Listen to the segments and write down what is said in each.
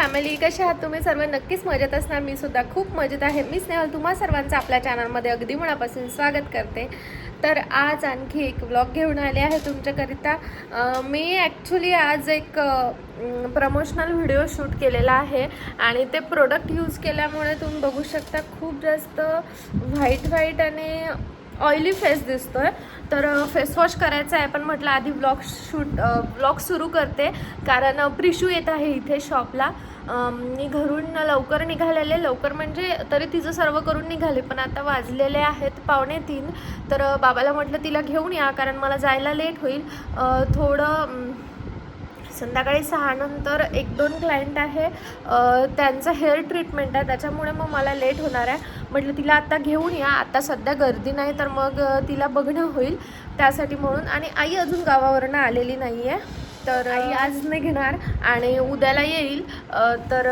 Family कशा आहात तुम्ही? सर्व नक्कीच मजेत असणार. मी सुद्धा खूप मजेत आहे. मी स्नेहल तुम्हा सर्वांचं आपल्या चॅनलमध्ये अगदी मनापासून स्वागत करते. तर आज आणखी एक ब्लॉग घेऊन आले आहे तुमच्याकरिता. मी ॲक्च्युली आज एक प्रमोशनल व्हिडिओ शूट केलेला आहे आणि ते प्रोडक्ट यूज केल्यामुळे तुम्ही बघू शकता खूप जास्त व्हाईट व्हाईट आणि ऑइली फेस दिसतोय. तर फेस वॉश करायचा आहे. पण म्हटलं आधी ब्लॉग शूट ब्लॉग सुरू करते. कारण प्रिशू येत आहे इथे शॉपला मी घरून लवकर निघालेले. लवकर म्हणजे तरी तिचं सर्व करून निघाले पण आता वाजलेले आहेत पावणे तीन. तर बाबाला म्हटलं तिला घेऊन या कारण मला जायला लेट होईल. थोडं संध्याकाळी सहानंतर एक दोन क्लायंट आहे. त्यांचं हेअर ट्रीटमेंट आहे त्याच्यामुळे मग मला लेट होणार आहे. म्हटलं तिला आता घेऊन या आता सध्या गर्दी नाही तर मग तिला बघणं होईल. त्यासाठी म्हणून आणि आई अजून गावावरनं आलेली नाही आहे तर आई आज नाही घेणार आणि उद्याला येईल. तर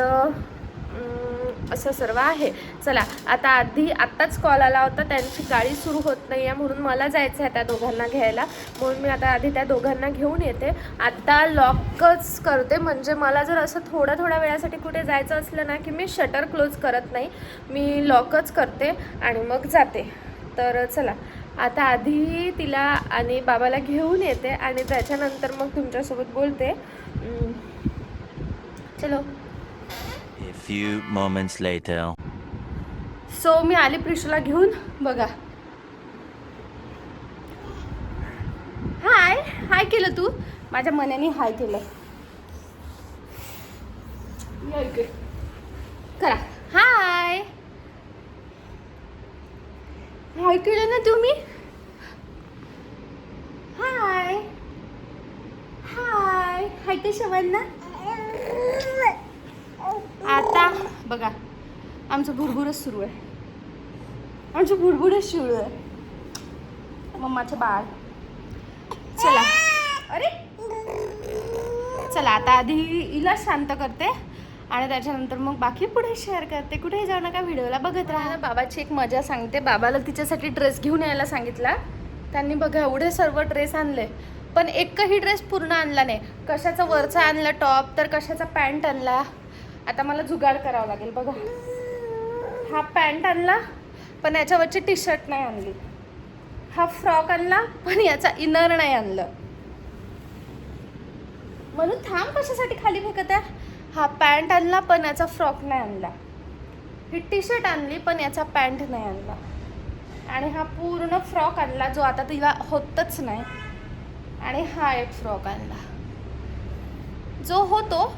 असं सर्व आहे. चला आता आधी आत्ताच कॉल आला होता. त्यांची गाडी सुरू होत नाही आहे म्हणून मला जायचं आहे त्या दोघांना घ्यायला. म्हणून मी आता आधी त्या दोघांना घेऊन येते. आत्ता लॉकच करते. म्हणजे मला जर असं थोड्या थोड्या वेळासाठी कुठे जायचं असलं ना की मी शटर क्लोज करत नाही. मी लॉकच करते आणि मग जाते. तर चला. आता आधी तिला आणि बाबाला घेऊन येते आणि त्याच्यानंतर मग तुमच्यासोबत बोलते. चलो. A few moments later. So मी आली प्रिशूला घेऊन. बघा. हाय हाय केलं तू? माझ्या मनाने हाय केलं. करा. हाय हाय केलं ना तुम्ही हाय हाय हाय ते शवांना आता बघा आमचं भुरभुरच सुरू आहे आमचं भुरभुरच सुरू आहे मम्माचं बाळ चला अरे चला आता आधी हिला शांत करते आणि त्याच्यानंतर मग बाकी पुढे शेअर करते. कुठेही जाऊ नका व्हिडिओला बघत राहा. बाबाची एक मजा सांगते. बाबाला तिच्यासाठी ड्रेस घेऊन यायला सांगितला. त्यांनी बघा एवढे सर्व ड्रेस आणले. पण एकही ड्रेस पूर्ण आणला नाही. कशाचा वरचा आणला टॉप तर कशाचा पॅन्ट आणला? आता मला जुगाड करावा लागेल बघा. हा पॅन्ट आणला पण याच्यावरची टी शर्ट नाही आणली. हा फ्रॉक आणला पण याचा इनर नाही आणलं. म्हणून थांब कशासाठी खाली फेकत आहे? हा पॅन्ट आणला पण याचा फ्रॉक नाही आणला. ही टी शर्ट आणली पण याचा पॅन्ट नाही आणला. आणि हा पूर्ण फ्रॉक आणला जो आता तिला होतच नाही. आणि हा एक फ्रॉक आणला. जो होतो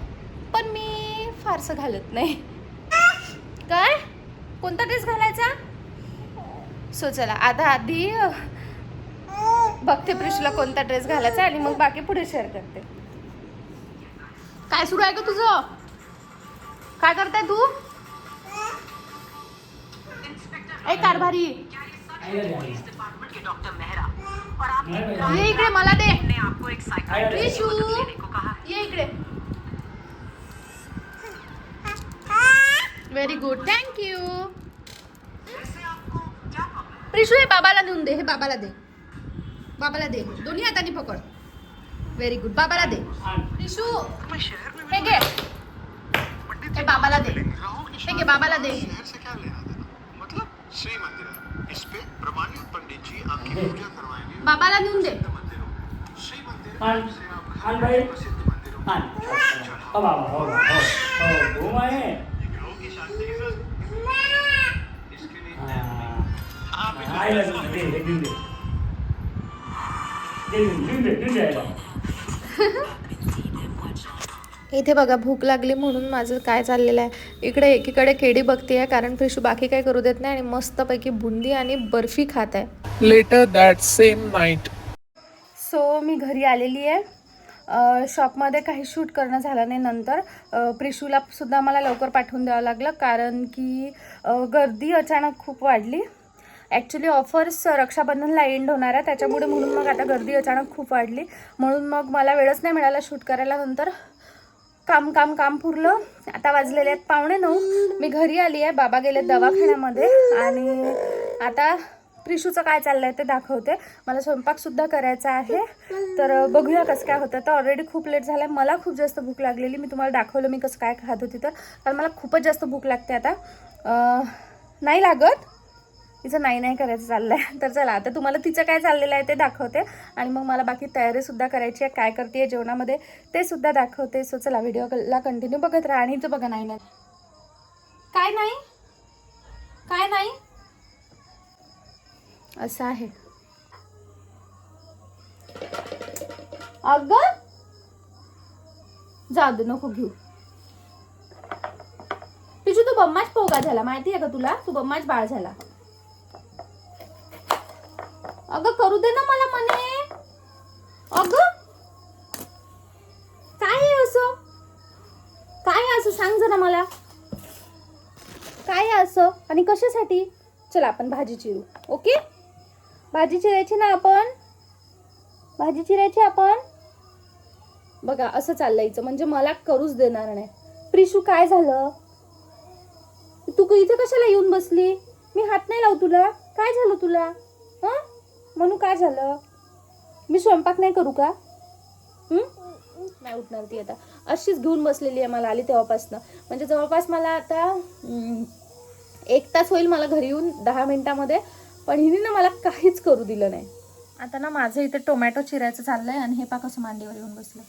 पण मी फारसं घालत नाही. काय? कोणता ड्रेस घालायचा? सो चला आता आधी बघते प्रिशला कोणता ड्रेस घालायचा आणि मग बाकी पुढे शेअर करते. काय सुरू आहे का तुझं? काय करताय तू? ए कारभारी. ये इकडे मला दे. ने ये इकडे. Very good thank you you Prishu हे बाबाला देऊन दे हे बाबाला दे. बाबाला दे. दोन्ही हाताने पकड. व्हेरी गुड बाबाला दे प्रिशू मैं शहर में हे घे पंडित हे बाबाला दे राहू की हे घे बाबाला दे शहर से क्या लेना देना मतलब श्री मंदिर है इस पे प्रमाणित पंडित जी आपकी पूजा करवाएंगे बाबाला देऊन दे मंदिरों श्री मंदिर आण. से आप आण भाई. प्रसिद्ध मंदिरों आण. हो बाबा हो बाबा हो हो घूम आहे ग्रहों की शांति के साथ इसके लिए हा. आप आईला दे दे हे घेऊन दे दे घेऊन घेऊन दे घेऊन दे आईला. इथे बघा भूक लागली म्हणून माझं काय चाललेलं आहे. इकडे एकीकडे केडी बघते आहे कारण प्रिशू बाकी काय करू देत नाही आणि मस्तपैकी बुंदी आणि बर्फी खात आहे. Later that same night, so मी घरी आलेली आहे. शॉपमध्ये काही शूट करणं झालं नाही नंतर. प्रिशूला सुद्धा मला लवकर पाठवून द्यावं लागलं कारण की गर्दी अचानक खूप वाढली. ॲक्च्युली ऑफर्स रक्षाबंधनला एंड होणार आहे. त्याच्यामुळे म्हणून मग आता गर्दी अचानक खूप वाढली. म्हणून मग मला वेळच नाही मिळाला शूट करायला. नंतर काम काम काम पुरलं. आता वाजलेले आहेत पावणे नऊ. मी घरी आली आहे. बाबा गेले दवाखान्यामध्ये. आणि आता प्रिशूचं काय चाललं आहे ते दाखवते. मला स्वयंपाकसुद्धा करायचा आहे. तर बघूया कसं काय होतं. तर ऑलरेडी खूप लेट झालं आहे मला खूप जास्त भूक लागलेली. मी तुम्हाला दाखवलं मी कसं काय खात होती तर. कारण मला खूपच जास्त भूक लागते आता. नाही लागत. तिचं नाही नाही करायचं चाललं आहे तर चला आता तुम्हाला तिचं काय चाललेलं आहे ते दाखवते. आणि मग मला बाकी तयारीसुद्धा करायची आहे काय करते जेवणामध्ये ते सुद्धा दाखवते. सो चला व्हिडिओला कंटिन्यू बघत राहा. आणि इथं बघा नाही नाही. काय नाही? काय नाही? असं आहे. अग! जाऊ दे नको घेऊ. पिशू तू बम्माच पोगा झाला. माहिती आहे का तुला? तू बम्माच बाळ झाला. अगं करू दे ना मला म्हणे. अग काय आहे असं? काय असं? सांग जरा मला. काय असं? आणि कशासाठी? चला आपण भाजी चिरू. ओके? भाजी चिरायची ना आपण? भाजी चिरायची आपण? बघा असं चाललायचं. म्हणजे मला करूच देणार नाही. प्रिशू काय झालं? तू इथे कशाला येऊन बसली? मी हात नाही लावू तुला. काय झालं तुला? हं? म्हणू काय झालं? मी स्वयंपाक नाही करू का? हं? नाही उठणार ती आता. अशीच घेऊन बसलेली आहे मला आली तेव्हापासनं. म्हणजे जवळपास मला आता एक तास होईल मला घरी येऊन दहा मिनिटामध्ये. पण हिने ना मला काहीच करू दिलं नाही. आता ना माझं इथे टोमॅटो चिरायचं चाललंय आणि हे पा कसं मांडीवर येऊन बसलं.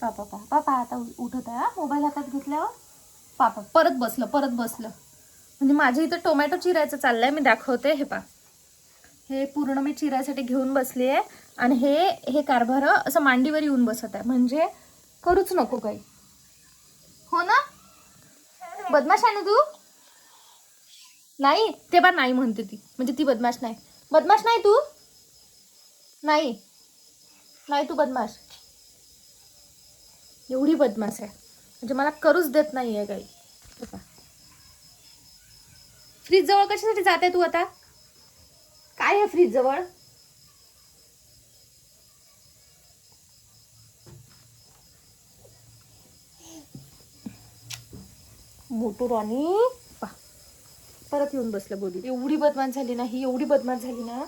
पापा पा पापा आता उ- उठत आहे हा. मोबाईल हातात घेतल्यावर. पापा परत बसलं परत बसलं. म्हणजे माझ्या इथं टोमॅटो चिरायचं चाललंय मी दाखवते हे पा हे पूर्ण मी चिरायसाठी घेऊन बसली आहे. आणि हे हे कारभार असं मांडीवर येऊन बसत आहे. म्हणजे करूच नको काही. हो ना? बदमाश आहे ना तू? नाही ते बा नाही म्हणते ती. म्हणजे ती बदमाश नाही. बदमाश नाही तू? नाही. नाही तू बदमाश. एवढी बदमाश आहे. म्हणजे मला करूच देत नाही आहे काही. फ्रीज जवळ कशासाठी जाते तू आता? काय आहे फ्रीज जवळ? मोटू रॉनी पा परत येऊन बसलं बोली. एवढी बदमान झाली ना ही एवढी बदमान झाली ना.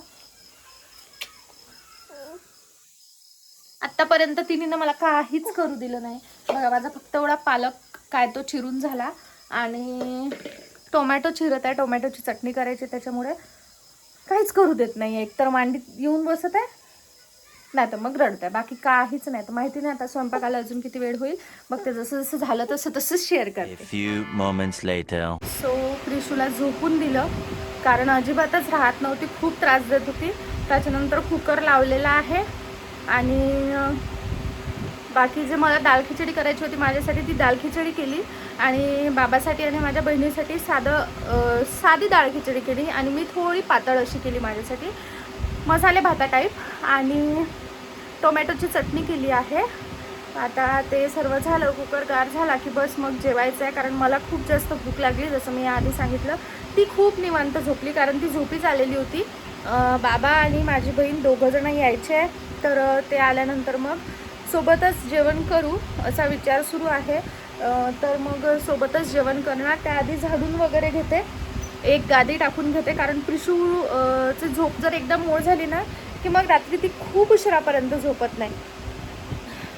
आतापर्यंत तिने ना मला काहीच करू दिलं नाही. बघा माझा फक्त एवढा पालक काय तो चिरून झाला. आणि टोमॅटो चिरत आहे. टोमॅटोची चटणी करायची त्याच्यामुळे. काहीच करू देत नाही एक तर मांडीत येऊन बसत आहे. नाही तर मग रडत आहे. बाकी काहीच नाही. तर माहिती नाही आता स्वयंपाकाला अजून किती वेळ होईल? मग ते जसं जसं झालं तसं तसंच शेअर करते. सो प्रिशूला झोपून दिलं. कारण अजिबातच राहत नव्हती. खूप त्रास देत होती. त्याच्यानंतर कुकर लावलेला आहे. आणि बाकी जे मला दाल खिचडी करायची होती माझ्यासाठी ती दाल खिचडी केली. आणि बाबासाठी आणि माझ्या बहिणीसाठी साधं साधी डाळ खिचडी केली आणि मी थोडी पातळ अशी केली माझ्यासाठी. मसाले भाता टाईप आणि टोमॅटोची चटणी केली आहे. आता ते सर्व झालं कुकर गार झाला की बस मग जेवायचं आहे कारण मला खूप जास्त भूक लागली जसं मी आधी सांगितलं. ती खूप निवांत झोपली कारण ती झोपीच आलेली होती. बाबा आणि माझी बहीण दोघंजणं यायचे तर ते आल्यानंतर मग सोबतच जेवण करू असा विचार सुरू आहे. तर मग सोबतच जेवण करणार. त्याआधी झाडून वगैरे घेते. एक गादी टाकून घेते. कारण प्रिशू ची झोप जर एकदा मोड झाली ना की मग रात्री ती खूप उशिरापर्यंत झोपत नाही.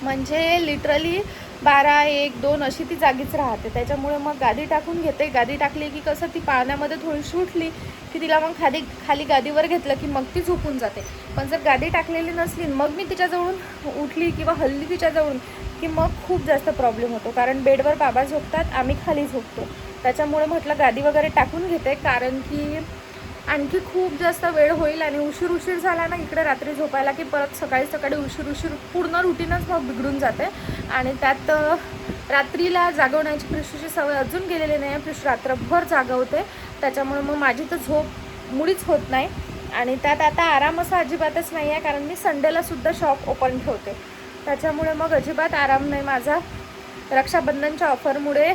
म्हणजे लिटरली बारा एक दोन अशी ती जागीच राहते. त्याच्यामुळे मग गादी टाकून घेते. गादी टाकली की कसं ती पाण्यामध्ये थोडीशी उठली की तिला मग खाली खाली गादीवर घेतलं की मग ती झोपून जाते. पण जर गादी टाकलेली नसली मग मी तिच्याजवळून उठली किंवा हल्ली तिच्याजवळून की मग खूप जास्त प्रॉब्लेम होतो. कारण बेडवर बाबा झोपतात आम्ही खाली झोपतो. त्याच्यामुळे म्हटलं गादी वगैरे टाकून घेते. कारण की आणखी खूप जास्त वेळ होईल आणि उशीर उशीर झाला ना इकडे रात्री झोपायला की परत सकाळी सकाळी उशीर उशीर पूर्ण रुटीनच मग बिघडून जाते. आणि त्यात रात्रीला जागवण्याची प्रिशूची सवय अजून गेलेली नाही आहे प्रिशू रात्रभर जागवते. त्याच्यामुळे मग माझी तर झोप मुळीच होत नाही. आणि त्यात आता आराम असा अजिबातच नाही आहे कारण मी संडेलासुद्धा शॉप ओपन ठेवते. त्याच्यामुळे मग अजिबात आराम नाही. माझा रक्षाबंधनच्या ऑफरमुळे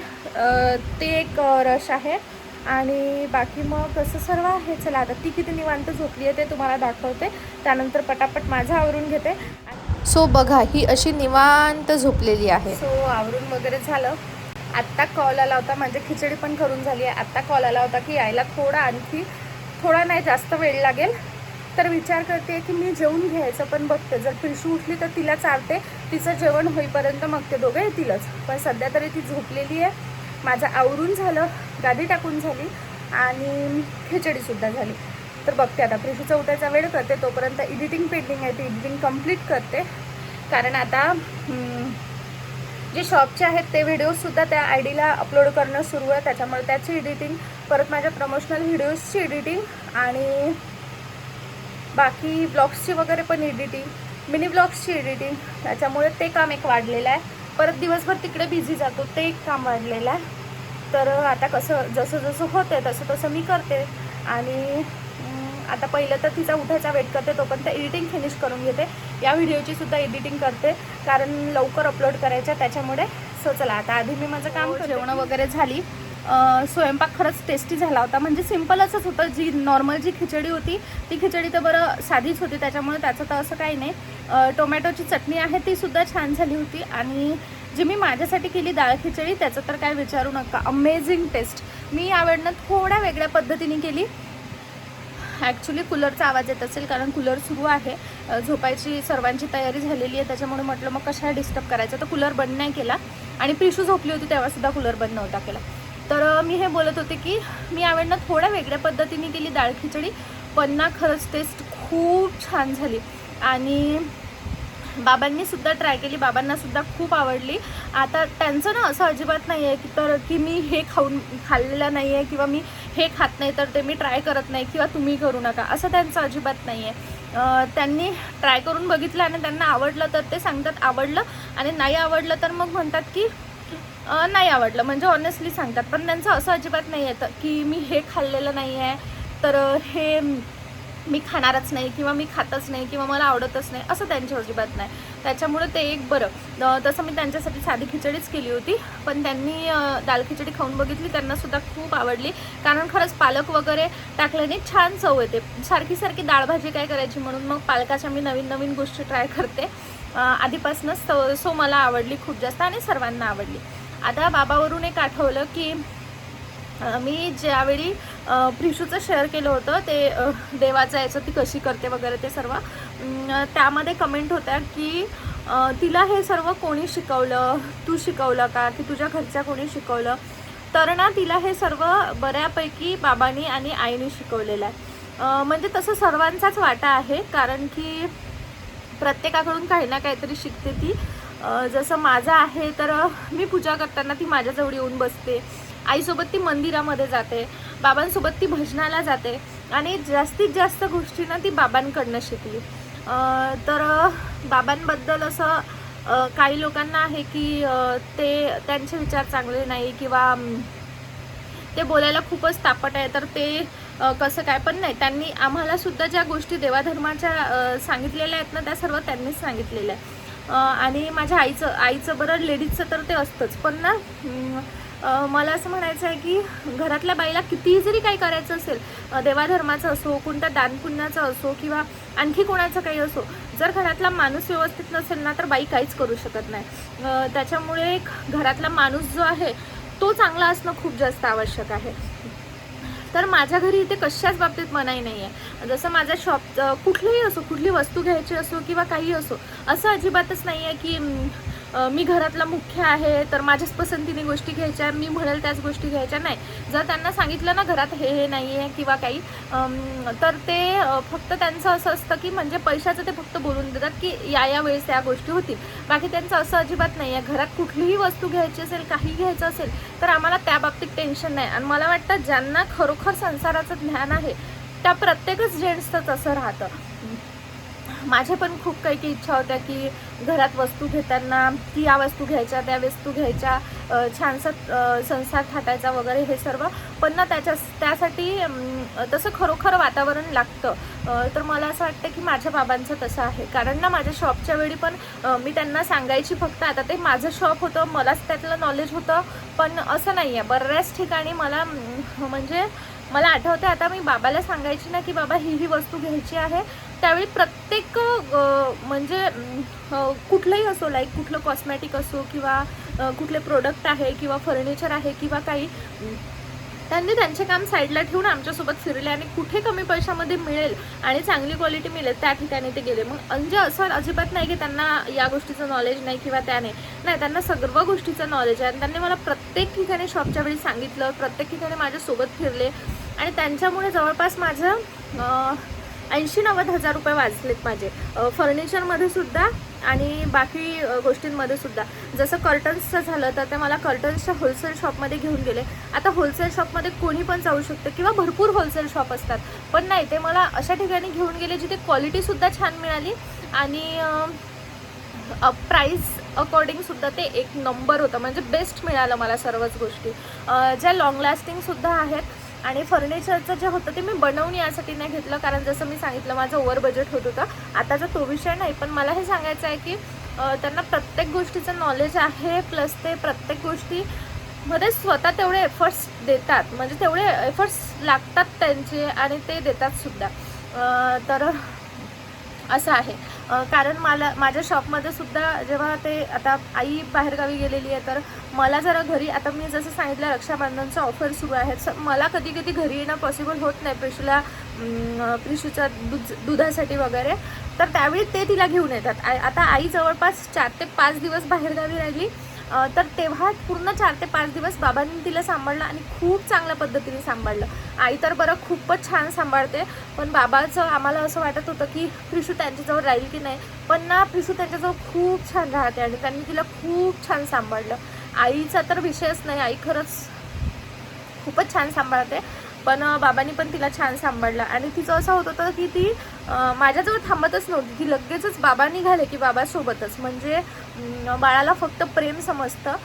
ते एक रश आहे. आणि बाकी मग कसं सर्व आहे? चला आता ती किती निवांत झोपली आहे ते तुम्हाला दाखवते. त्यानंतर पटापट माझं आवरून घेते. सो बघा ही अशी निवांत झोपलेली आहे. सो आवरून वगैरे झालं. आत्ता कॉल आला होता म्हणजे खिचडी पण करून झाली आहे. आत्ता कॉल आला होता की यायला थोडा आणखी थोडा नाही जास्त वेळ लागेल. तर विचार करते की मी जेवून घ्यायचं पण बघते. जर पिशू उठली तर तिला चालते तिचं जेवण होईपर्यंत मग ते दोघं येतीलच. पण सध्या तरी ती झोपलेली आहे. माझं आवरून झालं गादी टाकून झाली आणि खिचडीसुद्धा झाली. तर बघते आता प्रिशूचा उठायचा वेळ करते तोपर्यंत एडिटिंग पेंडिंग आहे ती एडिटिंग कंप्लीट करते. कारण आता जे शॉपचे आहेत ते व्हिडिओजसुद्धा त्या आय डीला अपलोड करणं सुरू आहे. त्याच्यामुळे त्याची एडिटिंग परत माझ्या प्रमोशनल व्हिडिओजची एडिटिंग आणि बाकी ब्लॉग्सची वगैरे पण एडिटिंग मिनी ब्लॉग्सची एडिटिंग त्याच्यामुळे ते काम एक वाढलेलं आहे. परत दिवसभर तिकडे बिझी जातो ते एक काम वाढलेलं आहे. तर आता कसं जसं जसं होतं तसं तसं मी करते. आणि आता पहिलं तर तिचा उठायचा वेट करते तोपर्यंत एडिटिंग फिनिश करून घेते. या व्हिडिओची सुद्धा एडिटिंग करते. कारण लवकर अपलोड करायच्या त्याच्यामुळे. सो चला आता आधी मी माझं काम जेवणं वगैरे झाली. स्वयंपाक खरंच टेस्टी झाला होता. म्हणजे सिम्पलच होतं. जी नॉर्मल जी खिचडी होती ती खिचडी तर बरं साधीच होती. त्याच्यामुळे त्याचं तर असं काही नाही. टोमॅटोची चटणी आहे ती सुद्धा छान झाली होती. आणि जी मी माझ्यासाठी केली डाळ खिचडी त्याचं तर काय विचारू नका. अमेझिंग टेस्ट मी यावेळनं थोड्या वेगळ्या पद्धतीने केली. ॲक्च्युली कूलरचा आवाज येत असेल कारण कूलर सुरू आहे. झोपायची सर्वांची तयारी झालेली आहे त्याच्यामुळे म्हटलं मग कशा डिस्टर्ब करायचं? तर कूलर बंद नाही केला. आणि पिशू झोपली होती तेव्हासुद्धा कूलर बंद नव्हता केला. तर मी हे बोलत होते की मी यावेळनं थोड्या वेगळ्या पद्धतीने केली डाळ खिचडी. पण ना खरंच टेस्ट खूप छान झाली. आणि बाबांनी सुद्धा ट्राय केली. बाबांना सुद्धा खूप आवडली. आता त्यांचं ना असं अजिबात नाही आहे की तर की मी हे खाऊन खाल्लेलं नाही आहे किंवा मी हे खात नाही तर ते मी ट्राय करत नाही किंवा तुम्ही करू नका. असं त्यांचं अजिबात नाही आहे त्यांनी ट्राय करून बघितलं आणि त्यांना आवडलं तर ते सांगतात आवडलं आणि नाही आवडलं तर मग म्हणतात की नाही आवडलं. म्हणजे ऑनेस्टली सांगतात. पण त्यांचं असं अजिबात नाही येतं की मी हे खाल्लेलं नाही आहे तर हे मी खाणारच नाही किंवा मी खातच नाही किंवा मला आवडतच नाही असं त्यांच्या अजिबात नाही. त्याच्यामुळे ते एक बरं. तसं मी त्यांच्यासाठी साधी खिचडीच केली होती पण त्यांनी दाल खिचडी खाऊन बघितली त्यांनासुद्धा खूप आवडली. कारण खरंच पालक वगैरे टाकल्याने छान चव येते. सारखी सारखी डाळभाजी काय करायची म्हणून मग पालकाच्या मी नवीन नवीन गोष्टी ट्राय करते. आधीपासूनच सो सो मला आवडली खूप जास्त आणि सर्वांना आवडली. आता बाबावरून एक आठवलं की मी ज्यावेळी प्रिशूचं शेअर केलं होतं. ते देवाचं याचं ती कशी करते वगैरे ते सर्व. त्यामध्ये कमेंट होत्या की तिला हे सर्व कोणी शिकवलं? तू शिकवलं का? की तुझ्या घरच्या कोणी शिकवलं? तर ना तिला हे सर्व बऱ्यापैकी बाबांनी आणि आईने शिकवलेलं आहे. म्हणजे तसं सर्वांचाच वाटा आहे. कारण की प्रत्येकाकडून काही ना काहीतरी शिकते ती. जसं माझं आहे तर मी पूजा करताना ती माझ्याजवळ येऊन बसते. आईसोबत ती मंदिरामध्ये जाते. बाबांसोबत ती भजनाला जाते आणि जास्तीत जास्त गोष्टीनं ती बाबांकडनं शिकली. तर बाबांबद्दल असं काही लोकांना आहे की ते त्यांचे विचार चांगले नाही किंवा ते बोलायला खूपच तापट आहे. तर ते कसं काय पण नाही. त्यांनी आम्हाला सुद्धा ज्या गोष्टी देवाधर्माच्या सांगितलेल्या आहेत ना त्या सर्व त्यांनीच सांगितलेल्या आहे आणि माझ्या आईचं आईचं बरं लेडीजचं तर ते असतंच. पण ना मला असं म्हणायचं आहे की घरातल्या बाईला कितीही जरी काही करायचं असेल देवाधर्माचं असो कोणत्या दानपुण्याचं असो किंवा आणखी कोणाचं काही असो जर घरातला माणूस व्यवस्थित नसेल ना तर बाई काहीच करू शकत नाही. त्याच्यामुळे घरातला माणूस जो आहे तो चांगला असणं खूप जास्त आवश्यक आहे. तर माझ्या घरी इथे कशाच बाबतीत मनाई नाही आहे जसं माझ्या शॉप कुठलीही असो कुठली वस्तू घ्यायची असो किंवा काही असो असं अजिबातच नाही आहे की मी घरातला मुख्य आहे तर माझ्याच पसंतीने गोष्टी घ्यायच्या मी म्हणेल त्याच गोष्टी घ्यायच्या नाही. जर त्यांना सांगितलं ना घरात हे हे नाही आहे किंवा काही तर ते फक्त त्यांचं असं असतं की म्हणजे पैशाचं ते फक्त बोलून देतात की या या वेळेस या गोष्टी होतील. बाकी त्यांचं असं अजिबात नाही आहे घरात कुठलीही वस्तू घ्यायची असेल काही घ्यायचं असेल तर आम्हाला त्या बाबतीत टेन्शन नाही. आणि मला वाटतं ज्यांना खरोखर संसाराचं ज्ञान आहे त्या प्रत्येकच जेंट्सचं तसं राहतं. माझ्या पण खूप काही काही इच्छा होत्या की घरात वस्तू घेताना की या वस्तू घ्यायच्या त्या वस्तू घ्यायच्या छानसा संसार थाटायचा वगैरे हे सर्व. पण ना त्याच्या त्यासाठी तसं खरोखर वातावरण लागतं. तर मला असं वाटतं की माझ्या बाबांचं तसं आहे. कारण ना माझ्या शॉपच्या वेळी पण मी त्यांना सांगायची फक्त आता ते माझं शॉप होतं मलाच त्यातलं नॉलेज होतं. पण असं नाही आहे बऱ्याच ठिकाणी मला म्हणजे मला आठवते आता मी बाबाला सांगायची ना की बाबा ही ही वस्तू घ्यायची आहे. त्यावेळी प्रत्येक म्हणजे कुठलंही असो लाईक कुठलं कॉस्मॅटिक असो किंवा कुठले प्रोडक्ट आहे किंवा फर्निचर आहे किंवा काही त्यांनी त्यांचे काम साईडला ठेवून आमच्यासोबत फिरले आणि कुठे कमी पैशामध्ये मिळेल आणि चांगली क्वालिटी मिळेल त्या ठिकाणी ते गेले. मग म्हणजे असं अजिबात नाही की त्यांना या गोष्टीचं नॉलेज नाही किंवा त्याने नाही. त्यांना सर्व गोष्टीचं नॉलेज आहे. आणि त्यांनी मला प्रत्येक ठिकाणी शॉपच्या वेळी सांगितलं प्रत्येक ठिकाणी माझ्यासोबत फिरले आणि त्यांच्यामुळे जवळपास माझं ऐंशी नव्वद हजार रुपये वाचलेत माझे. फर्निचरमध्ये सुद्धा आणि बाकी गोष्टींमध्ये सुद्धा. जसं कर्टन्सचं झालं तर ते मला कर्टन्सच्या होलसेल शॉपमध्ये घेऊन गेले. आता होलसेल शॉपमध्ये कोणी पण जाऊ शकतं किंवा भरपूर होलसेल शॉप असतात. पण नाही ते मला अशा ठिकाणी घेऊन गेले जिथे क्वालिटीसुद्धा छान मिळाली आणि प्राईस अकॉर्डिंगसुद्धा ते एक नंबर होतं. म्हणजे बेस्ट मिळालं मला सर्वच गोष्टी. ज्या लाँग लास्टिंगसुद्धा आहेत आणि फर्निचरचं जे होतं ते मी बनवून यासाठी नाही घेतलं कारण जसं मी सांगितलं माझं ओव्हर बजेट होत होतं. आताचा तो विषय नाही पण मला हे सांगायचं आहे की त्यांना प्रत्येक गोष्टीचं नॉलेज आहे प्लस ते प्रत्येक गोष्टी मध्ये स्वतः तेवढे एफर्ट्स देतात. म्हणजे तेवढे एफर्ट्स लागतात त्यांचे आणि ते देतात सुद्धा. तर असं आहे. कारण मला माझ्या शॉपमध्ये सुद्धा जेव्हा ते आता आई बाहेरगावी गेलेली आहे तर मला जरा घरी आता मी जसं सांगितलं रक्षाबंधनचं ऑफर सुरू आहे सर मला कधी कधी घरी येणं पॉसिबल होत नाही प्रिशूला प्रिशूच्या दूध दुधासाठी वगैरे. तर त्यावेळी ते तिला घेऊन येतात. आता आई जवळपास चार ते पाच दिवस बाहेरगावी राहिली. तर तेव्हा पूर्ण चार ते पाच दिवस बाबांनी तिला सांभाळलं आणि खूप चांगल्या पद्धतीने सांभाळलं. आई तर बरं खूपच छान सांभाळते पण बाबाचं आम्हाला असं वाटत होतं की प्रिशू त्यांच्याजवळ राहील की नाही. पण ना प्रिशू त्यांच्याजवळ खूप छान राहते आणि त्यांनी तिला खूप छान सांभाळलं. आईचा तर विषयच नाही आई खरंच खूपच छान सांभाळते. पण बाबांनी पण तिला छान सांभाळलं. आणि तिचं असं होत होतं की ती माझ्याजवळ थांबतच नव्हती. ती लगेचच बाबा निघाले की बाबासोबतच म्हणजे बाळाला फक्त प्रेम समजतं.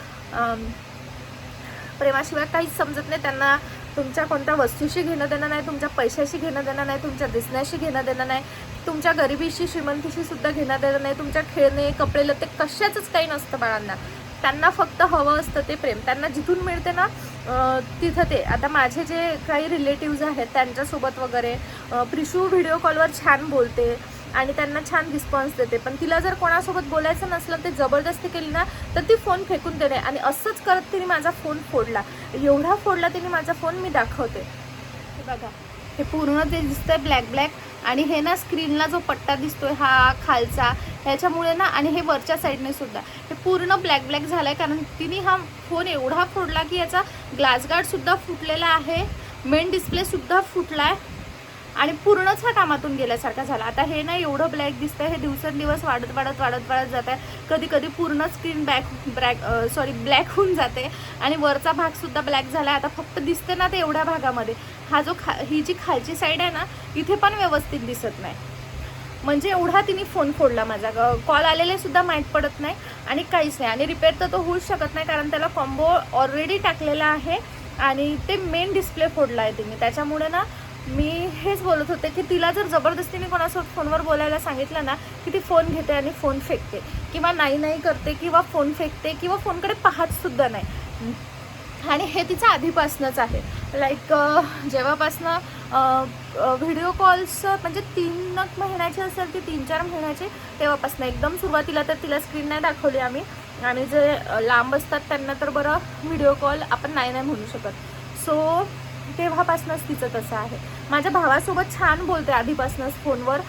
प्रेमाशिवाय काहीच समजत नाही. त्यांना तुमच्या कोणत्या वस्तूशी घेणं देणं नाही तुमच्या पैशाशी घेणं देणं नाही तुमच्या दिसण्याशी घेणं देणं नाही तुमच्या गरिबीशी श्रीमंतीशी सुद्धा घेणं देणं नाही तुमच्या खेळणे कपडे लते कशाचंच काही नसतं बाळांना. त्यांना फक्त हवं असतं ते प्रेम. त्यांना जिथून मिळते ना तिथं ते. आता माझे जे काही रिलेटिव्ज आहेत त्यांच्यासोबत वगैरे प्रिशू व्हिडिओ कॉलवर छान बोलते आणि त्यांना छान रिस्पॉन्स देते. पण तिला जर कोणासोबत बोलायचं नसलं ते जबरदस्ती केली ना तर ती फोन फेकून देणे आणि असंच करत तिने माझा फोन फोडला. एवढा फोडला तिने माझा फोन मी दाखवते. हे बघा. हे पूर्ण ते दिसतंय ब्लॅक ब्लॅक आणि हे ना स्क्रीनला जो पट्टा दिसतोय हा खालचा ह्याच्यामुळे ना आणि हे वरच्या साईडने सुद्धा. हे पूर्ण ब्लॅक ब्लॅक झालंय कारण तिने हा फोन एवढा फोडला की याचा ग्लास सुद्धा फुटलेला आहे. मेन डिस्प्ले सुद्धा फुटलाय. आणि पूर्णच हा कामातून गेल्यासारखा झाला. आता हे ना एवढं ब्लॅक दिसतंय हे दिवसेंदिवस वाढत वाढत वाढत वाढत जात आहे कधी कधी पूर्ण screen back black sorry black होऊन जाते. आणि वरचा भाग सुद्धा ब्लॅक झाला आता फक्त दिसते ना ते एवढ्या भागामध्ये. हा जो खा ही जी खालची साईड आहे ना इथे पण व्यवस्थित दिसत नाही. म्हणजे एवढा तिने फोन फोडला माझा. कॉल आलेले सुद्धा माहीत पडत नाही आणि काहीच नाही. आणि रिपेअर तर तो होऊच शकत नाही कारण त्याला कॉम्बो ऑलरेडी टाकलेला आहे आणि ते मेन डिस्प्ले फोडला आहे तिने. त्याच्यामुळे ना मी हेच बोलत होते की तिला जर जबरदस्तीने कोणासोबत फोनवर बोलायला सांगितलं ना की ती फोन घेते आणि फोन फेकते किंवा नाही नाही करते किंवा फोन फेकते किंवा फोनकडे पाहत सुद्धा नाही. आणि हे तिचं आधीपासनंच आहे. लाईक जेव्हापासनं व्हिडिओ कॉल्स म्हणजे तीन महिन्याचे महिन्याची असेल ती तीन चार महिन्याचे तेव्हापासनं एकदम सुरुवातीला तर तिला स्क्रीन नाही दाखवली आम्ही. आणि जे लांब असतात त्यांना तर बरं व्हिडिओ कॉल आपण नाही नाही म्हणू शकत. सो तेव्हापासूनच तिचं तसं आहे. माझ्या भावासोबत छान बोलते आधीपासूनच फोनवर.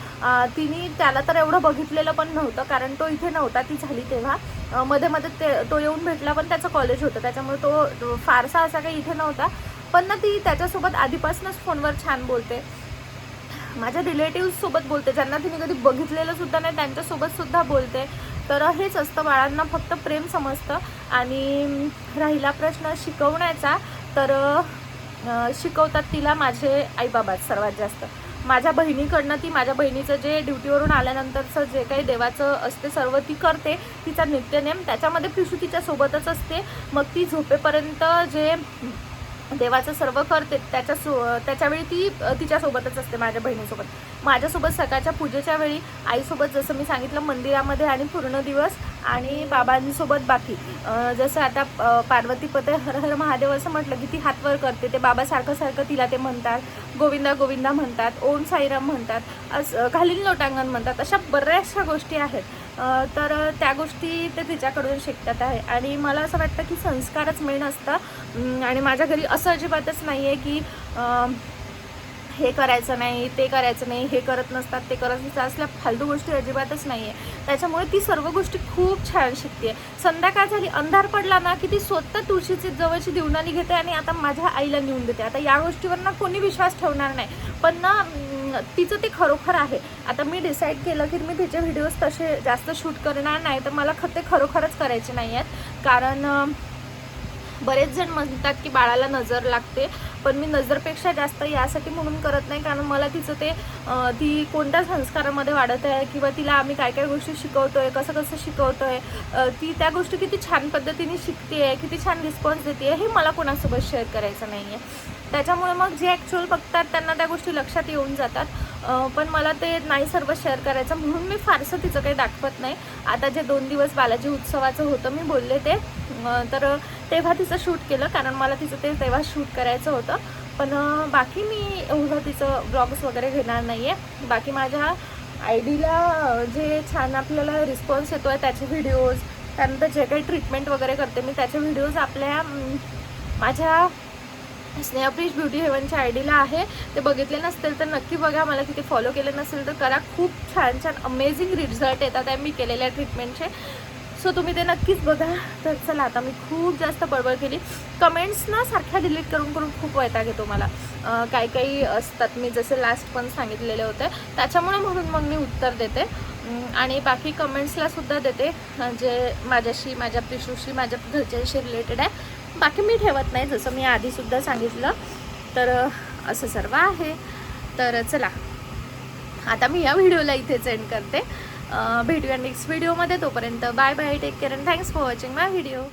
तिने त्याला तर एवढं बघितलेलं पण नव्हतं कारण तो इथे नव्हता ती झाली तेव्हा. मध्ये मध्ये ते तो येऊन भेटला पण त्याचं कॉलेज होतं त्याच्यामुळे तो फारसा असा काही इथे नव्हता. पण ना ती त्याच्यासोबत आधीपासूनच फोनवर छान बोलते. माझ्या रिलेटिव्हसोबत बोलते ज्यांना तिने कधी बघितलेलं सुद्धा नाही त्यांच्यासोबत सुद्धा बोलते. तर हेच असतं बाळांना फक्त प्रेम समजतं. आणि राहिला प्रश्न शिकवण्याचा तर शिकवतात तिला माझे आईबाबाच सर्वात जास्त. माझ्या बहिणीकडनं ती माझ्या बहिणीचं जे ड्युटीवरून आल्यानंतरचं जे काही देवाचं असते सर्व ती करते. तिचा नित्यनेम त्याच्यामध्ये पिशू तिच्यासोबतच असते. मग ती झोपेपर्यंत जे देवाचं सर्व करते त्याच्या सो त्याच्यावेळी ती तिच्यासोबतच असते माझ्या बहिणीसोबत. माझ्यासोबत सकाळच्या पूजेच्या वेळी आईसोबत जसं मी सांगितलं मंदिरामध्ये आणि पूर्ण दिवस आणि बाबांसोबत बाकी. जसं आता पार्वती पते हर हर महादेव असं म्हटलं की ती हातवर करते ते बाबा सारखं सारखं तिला ते म्हणतात गोविंदा गोविंदा म्हणतात ओम साईराम म्हणतात असं घालील लोटांगण म्हणतात अशा बऱ्याचशा गोष्टी आहेत. तर त्या गोष्टी ते तिच्याकडून शिकतात आहे. आणि मला असं वाटतं की संस्कारच मेन असतं. आणि माझ्या घरी असं अजिबातच नाही आहे की हे करायचं नाही ते करायचं नाही हे करत नसतात ते करत नसतात असल्या फालतू गोष्टी अजिबातच नाही आहे त्याच्यामुळे ती सर्व गोष्टी खूप छान शिकते संध्याकाळ झाली अंधार पडला ना की ती स्वतः तुळशीची जवळची दिवणानी घेते आणि आता माझ्या आईला नेऊन देते. आता या गोष्टीवर ना कोणी विश्वास ठेवणार नाही. पण ना तिचं ते खरोखर आहे. आता मी डिसाईड केलं की मी तिचे व्हिडिओज तसे जास्त शूट करणार नाही तर मला खते ते खरोखरच करायचे नाही आहेत कारण बरेच जण म्हणतात की बाळाला नजर लागते पण मी नजरपेक्षा जास्त यासाठी म्हणून करत नाही कारण मला तिचं ते ती कोणत्या संस्कारामध्ये वाढत आहे किंवा तिला आम्ही काय काय गोष्टी शिकवतोय कसं कसं शिकवतोय आहे ती त्या गोष्टी किती छान पद्धतीने शिकते आहे किती छान रिस्पॉन्स देते हे मला कोणासोबत शेअर करायचं नाही आहे त्याच्यामुळे मग जे ॲक्च्युअल बघतात त्यांना त्या गोष्टी लक्षात येऊन जातात. पण मला ते नाही सर्व शेअर करायचं म्हणून मी फारसं तिचं काही दाखवत नाही. आता जे दोन दिवस बालाजी उत्सवाचं होतं मी बोलले ते. तर तेव्हा तिचं शूट केलं कारण मला तिचं ते तेव्हा शूट करायचं होतं. पण बाकी मी एवढं तिचं ब्लॉग्स वगैरे घेणार नाही आहे बाकी माझ्या आय डीला जे छान आपल्याला रिस्पॉन्स येतो आहे त्याचे व्हिडिओज त्यानंतर जे काही ट्रीटमेंट वगैरे करते मी त्याचे व्हिडिओज आपल्या माझ्या स्नेहप्रिश ब्युटी हेवनच्या आय डीला आहे. ते बघितले नसतील तर नक्की बघा. मला तिथे फॉलो केले नसेल तर करा. खूप छान छान अमेझिंग रिझल्ट येतात आहे मी केलेल्या ट्रीटमेंटचे सो तुम्ही ते नक्कीच बघा. तर चला आता मी खूप जास्त बडबड केली. कमेंट्स ना सारख्या डिलीट करून करून खूप वैताग येतो मला. काही काही असतात. मी जसे लास्ट पण सांगितलेले होते. त्याच्यामुळे म्हणून मग मी उत्तर देते. आणि बाकी कमेंट्सला सुद्धा देते. जे माझ्याशी माझ्या पिशूशी माझ्या घरच्यांशी रिलेटेड आहे. बाकी मी ठेवत नाही. जसं मी आधीसुद्धा सांगितलं. तर असं सर्व आहे. तर चला. आता मी या व्हिडिओला इथेच एंड करते. भेटूया नेक्स्ट व्हिडिओमध्ये तोपर्यंत bye bye take care and thanks for watching my video